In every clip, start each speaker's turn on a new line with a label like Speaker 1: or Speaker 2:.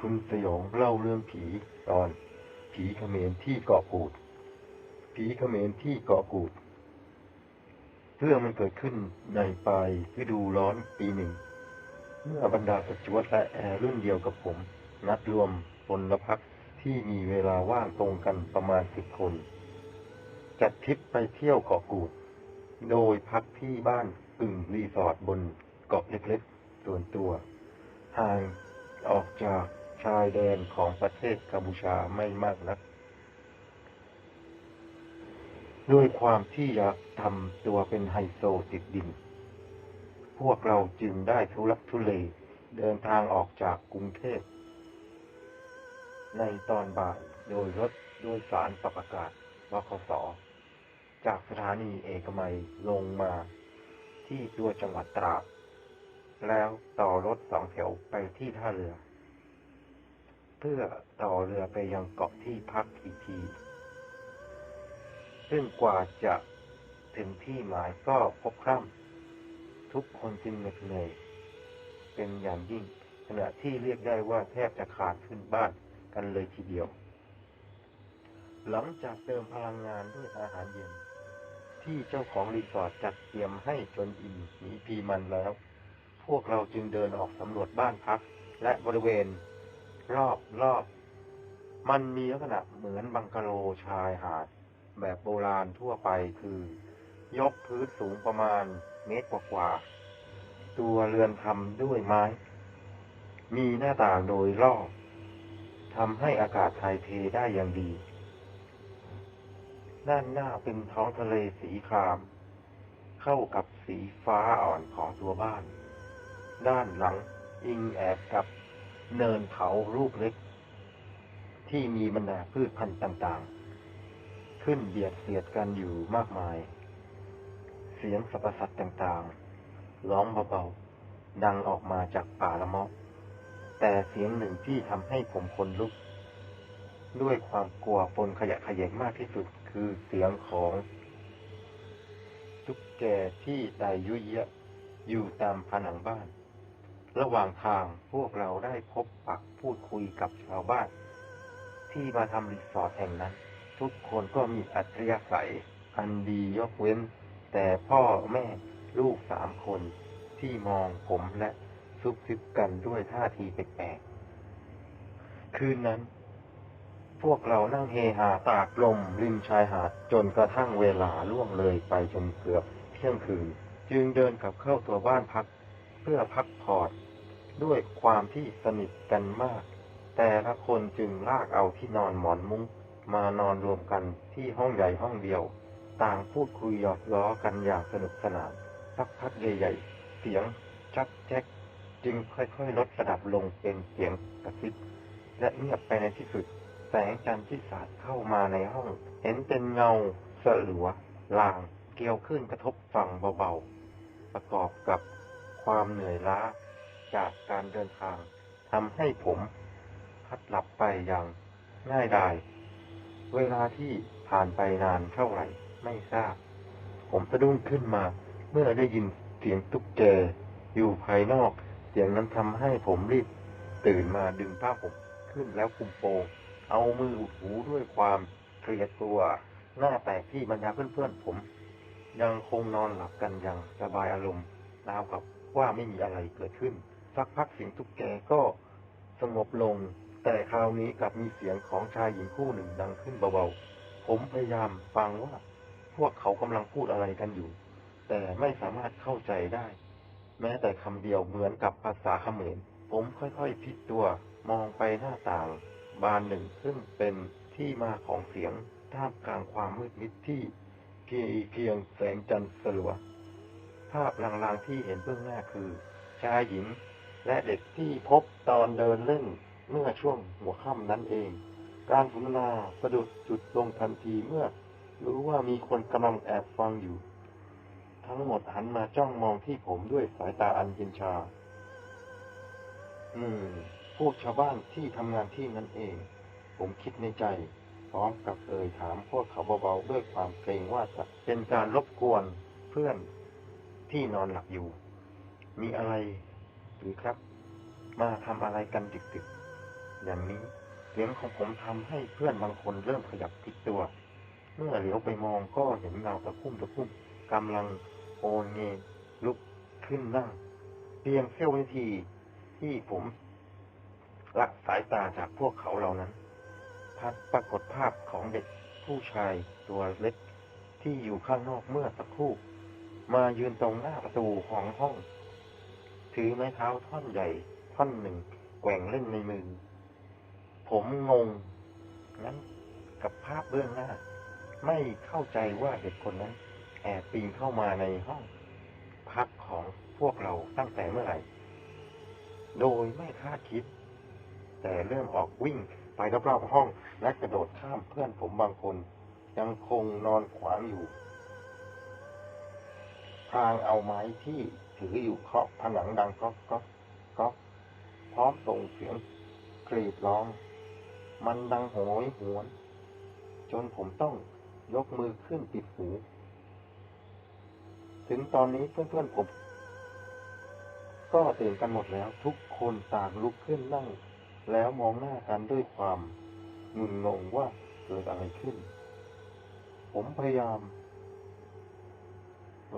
Speaker 1: คุณสยองเล่าเรื่องผีตอน ผีเขมรที่เกาะกูด ผีเขมรที่เกาะกูด เรื่องมันเกิดขึ้นในปลายฤดูร้อนปีหนึ่ง เมื่อบรรดาประจวดและแอร์รุ่นเดียวกับผม นัดรวมพลพักที่มีเวลาว่างตรงกันประมาณสิบคน จัดทริปไปเที่ยวเกาะกูด โดยพักที่บ้านกึ่งรีสอร์ทบนเกาะเล็กๆส่วนตัว ห่างออกจาก ชายแดนของประเทศกัมพูชาไม่มากนัก ด้วยความที่อยากทำตัวเป็นไฮโซติดดิน พวกเราจึงได้ทุลักทุเลเดินทางออกจากกรุงเทพ ในตอนบ่ายโดยรถโดยสารปรับอากาศบขสจากสถานีเอกมัยลงมาที่ตัวจังหวัดตราด แล้วต่อรถสองแถวไปที่ท่าเรือ เพื่อต่อเรือไปยังเกาะที่พักอีกที ซึ่งกว่าจะถึงที่หมายก็พบคร่ำทุกคนจึงเหน็ดเหนื่อยเป็นอย่างยิ่ง ขณะที่เรียกได้ว่าแทบจะขาดขึ้นบ้านกันเลยทีเดียว หลังจากเติมพลังงานด้วยอาหารเย็น ที่เจ้าของรีสอร์ทจัดเตรียมให้จนอิ่มหนีพีมันแล้ว พวกเราจึงเดินออกสำรวจบ้านพักและบริเวณ รอบรอบ มันมีลักษณะเหมือนบังกะโลชายหาด แบบโบราณทั่วไปคือ ยกพื้นสูงประมาณเมตรกว่าๆตัวเรือนทำด้วยไม้ มีหน้าต่างโดยรอบทำให้อากาศถ่ายเทได้อย่างดี ด้านหน้าเป็นท้องทะเลสีคราม เข้ากับสีฟ้าอ่อนของตัวบ้าน ด้านหลังอิงแอบกับ เนินเขารูปเล็ก ที่มีบรรดาพืชพันธุ์ต่างๆ ขึ้นเบียดเสียดกันอยู่มากมาย เสียงสรรพสัตว์ต่างๆ ร้องเบาๆ ดังออกมาจากป่าละมาะแต่เสียงหนึ่งที่ทำให้ผมขนลุก ด้วยความกลัวปนขยะแขยงมากที่สุดคือเสียงของตุ๊กแกที่ไต่ยุยยะอยู่ตามผนังบ้าน ระหว่างทางพวกเราได้พบปักพูดคุยกับชาวบ้าน ที่มาทำรีสอร์ทแห่งนั้น ทุกคนก็มีอัธยาศัยอันดียกเว้น แต่พ่อแม่ลูกสามคนที่มองผมและซุบซิบกันด้วยท่าทีแปลกๆคืนนั้น พวกเรานั่งเฮฮาตากลมริมชายหาดจนกระทั่งเวลาล่วงเลยไปจนเกือบเที่ยงคืน จึงเดินกลับเข้าตัวบ้านพัก เพื่อพักผ่อน ด้วยความที่สนิทกันมาก แต่ละคนจึงลากเอาที่นอนหมอนมุ้งมานอนรวมกันที่ห้องใหญ่ห้องเดียว ต่างพูดคุยหยอกล้อกันอย่างสนุกสนานสักพักใหญ่ๆเสียงชักแจ๊กจึงค่อยๆลดระดับลงเป็นเสียงกระซิบและเงียบไปในที่สุด แสงจันทร์ที่สาดเข้ามาในห้อง เห็นเป็นเงาสลัวลางเกลียวขึ้นกระทบฝั่งเบาๆ ประกอบกับความเหนื่อยล้า จากการเดินทางทำให้ผมพัดหลับไปอย่างง่ายดาย เวลาที่ผ่านไปนานเท่าไหร่ ไม่ทราบ ผมสะดุ้งขึ้นมา เมื่อได้ยินเสียงตุ๊กแกอยู่ภายนอก เสียงนั้นทำให้ผมรีบ ตื่นมาดึงผ้าผมขึ้นแล้วคุมโปงเอามืออุดหูด้วยความเกลียดกลัว หน้าแตกที่บรรดาเพื่อนๆผม ยังคงนอนหลับกันอย่างสบายอารมณ์ราวกับว่าไม่มีอะไรเกิดขึ้น สักพักเสียงตุ๊กแกก็สงบลง แต่คราวนี้กลับมีเสียงของชายหญิงคู่หนึ่งดังขึ้นเบาๆ ผมพยายามฟังว่า พวกเขากำลังพูดอะไรกันอยู่ แต่ไม่สามารถเข้าใจได้ แม้แต่คำเดียวเหมือนกับภาษาเขมร ผมค่อยๆพลิกตัวมองไปหน้าต่าง บานหนึ่งซึ่งเป็นที่มาของเสียงท่ามกลางความมืดมิดที่เพียงเพียงแสงจันทร์สลัว ภาพลางๆที่เห็นเบื้องหน้าคือ ชายหญิง และเด็กที่พบตอนเดินเล่นเมื่อช่วงหัวค่ำนั้นเอง การสนทนาสะดุดจุดลงทันทีเมื่อ รู้ว่ามีคนกำลังแอบฟังอยู่ ทั้งหมดหันมาจ้องมองที่ผมด้วยสายตาอันเย็นชา อืม พวกชาวบ้านที่ทำงานที่นั่นเอง ผมคิดในใจ พร้อมกับเอ่ยถามพวกเขาเบาๆด้วยความเกรงว่าจะเป็นการรบกวนเพื่อนที่นอนหลับอยู่ มีอะไร หรือครับ มาทำอะไรกันดึกๆ อย่างนี้เสียงของผมทำให้เพื่อนบางคนเริ่มขยับพลิกตัว เมื่อเหลียวไปมองก็เห็นเงาตะคุ่มตะคุ่มกำลังโอนเงยลุกขึ้นนั่งเพียงเสี้ยววินาทีที่ผมละสายตาจากพวกเขาเหล่านั้นพัดปรากฏภาพของเด็กผู้ชายตัวเล็กที่อยู่ข้างนอกเมื่อสักครู่ มายืนตรงหน้าประตูของห้อง ถือไม้เท้าท่อนใหญ่ท่อนหนึ่ง แกว่งเล่นในมือ ผมงงงั้นกับภาพเบื้องหน้า ไม่เข้าใจว่าเด็กคนนั้น แอบปีนเข้ามาในห้อง พักของพวกเราตั้งแต่เมื่อไหร่ โดยไม่คาดคิด แต่เริ่มออกวิ่งไปรอบๆห้อง และกระโดดข้ามเพื่อนผมบางคน ยังคงนอนขวางอยู่พางเอาไม้ที่ ถืออยู่เคาะผนังดังก๊อกก๊อกก๊อกพร้อมส่งเสียงกรีดร้อง มันดังโหยหวน จนผมต้องยกมือขึ้นปิดหู ถึงตอนนี้เพื่อนๆผม ก็ตื่นกันหมดแล้ว ทุกคนต่างลุกขึ้นนั่ง แล้วมองหน้ากันด้วยความงุนงงว่าเกิดอะไรขึ้น ผมพยายาม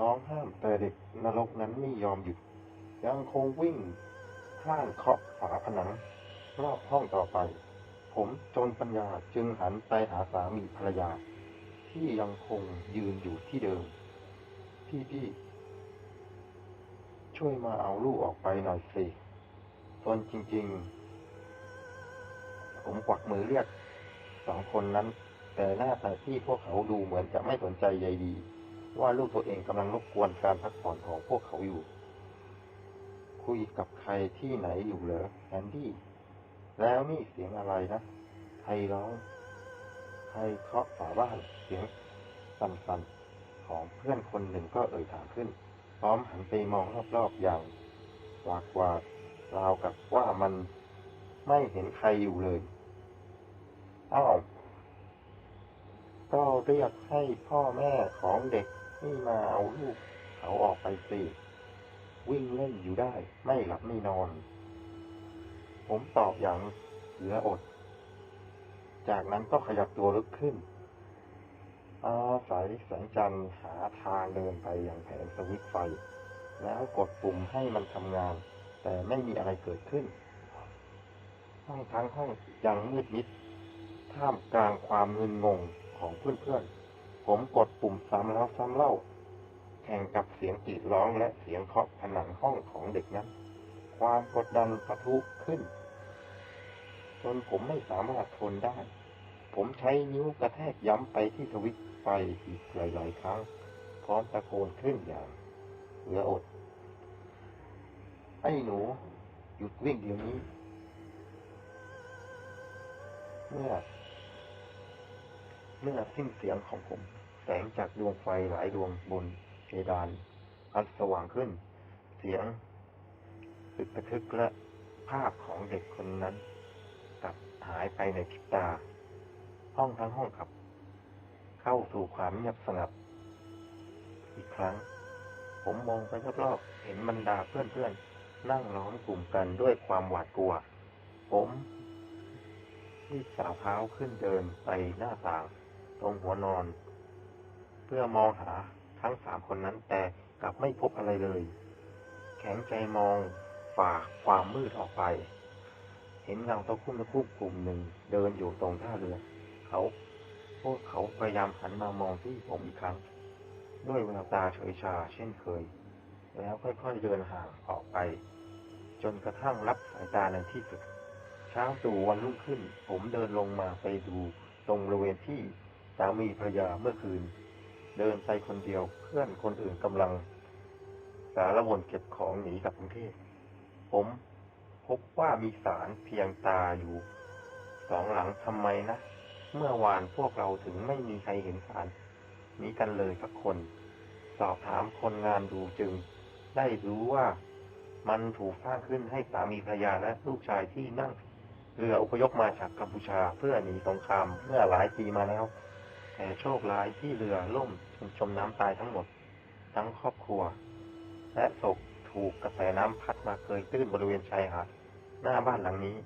Speaker 1: ร้องห้ามแต่เด็กนรกนั้นไม่ยอมหยุด ยังคงวิ่งพล่านเคาะฝาผนัง รอบห้องต่อไป ผมจนปัญญาจึงหันไปหาสามีภรรยา ที่ยังคงยืนอยู่ที่เดิม พี่พี่ช่วยมาเอาลูกออกไปหน่อยสิตนจริง ๆ ผมกวักมือเรียกสองคนนั้น แต่หน้าตาที่พวกเขาดูเหมือนจะไม่สนใจใยดี ว่าลูกตัวเองกำลังรบกวนการพักผ่อนของพวกเขาอยู่ คุยกับใครที่ไหนอยู่เหรอแอนดี้ แล้วนี่เสียงอะไรนะ ใครร้อง ใครเคาะฝาบ้านเสียงสั่นๆของเพื่อนคนหนึ่งก็เอ่ยถามขึ้น พร้อมหันไปมองรอบๆอย่างหวาดหวาดราวกับว่ามันไม่เห็นใครอยู่เลย อ้าว ก็เรียกให้พ่อแม่ของเด็ก นี่มาเอาลูกเขาออกไปสิวิ่งเล่นอยู่ได้ ไม่หลับไม่นอน ผมตอบอย่างเหลืออด จากนั้นก็ขยับตัวลุกขึ้น อาศัยแสงจันทร์หาทางเดินไปอย่างแผงสวิตไฟ แล้วกดปุ่มให้มันทำงาน แต่ไม่มีอะไรเกิดขึ้น ห้องทั้งห้องยังมืดมิด ท่ามกลางความมึนงงของเพื่อนๆ ผมกดปุ่มซ้ำแล้วซ้ำเล่า แข่งกับเสียงกรีดร้องและเสียงเคาะผนังห้องของเด็กนั้น ความกดดันปะทุขึ้น จนผมไม่สามารถทนได้ ผมใช้นิ้วกระแทกย้ำไปที่สวิตไฟอีกหลายๆครั้ง พร้อมตะโกนขึ้นอย่างเหลืออด ไอ้หนู หยุดวิ่งเดี๋ยวนี้ เมื่อ เมื่อสิ้นเสียงของผม แสงจากดวงไฟหลายดวงบนเพดานอันสว่างขึ้น เสียงตึกกระทึกและภาพของเด็กคนนั้นกลับหายไปในพริบตา ห้องทั้งห้องกลับ เข้าสู่ความเงียบสงับอีกครั้ง ผมมองไปรอบๆเห็นบรรดาเพื่อนๆ นั่งล้อมกลุ่มกันด้วยความหวาดกลัว ผมรีบสาวเท้าขึ้นเดินไปหน้าต่าง ตรงหัวนอน เพื่อมองหาทั้งสามคนนั้นแต่กลับไม่พบอะไรเลย แข็งใจมองฝ่าความมืดออกไป เห็นเงาตะคุ่มตะคุ่มกลุ่มหนึ่งเดินอยู่ตรงท่าเรือ เขาพวกเขาพยายามหันมามองที่ผมอีกครั้ง ด้วยแววตาเฉยชาเช่นเคย แล้วค่อยๆเดินห่างออกไป จนกระทั่งรับสายตาในที่สุด เช้าตู่วันรุ่งขึ้น ผมเดินลงมาไปดูตรงบริเวณที่สามีภรรยาเมื่อคืน เดินไปคนเดียวเพื่อนคนอื่นกำลัง สารวนเก็บของหนีกลับกรุงเทพผมพบว่ามีสารเพียงตาอยู่สองหลังทำไมนะ เมื่อวานพวกเราถึงไม่มีใครเห็นสารนี้กันเลยสักคน สอบถามคนงานดูจึง ได้รู้ว่ามันถูกสร้างขึ้นให้สามีภรรยาและลูกชายที่นั่งเรืออพยพมาจากกัมพูชาเพื่อหนีสงครามเมื่อหลายปีมาแล้ว แต่โชคร้ายที่เรือล่ม จมน้ำตายทั้งหมด ทั้งครอบครัว และศพถูกกระแสน้ำพัดมาเกยตื้นบริเวณชายหาดหน้าบ้านหลังนี้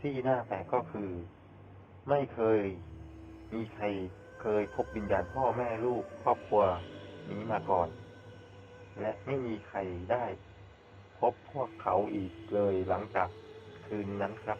Speaker 1: ที่น่าแปลกก็คือ ไม่เคย มีใครเคยพบวิญญาณพ่อแม่ลูกครอบครัวนี้มาก่อน และไม่มีใครได้ พบพวกเขาอีกเลยหลังจากคืนนั้นครับ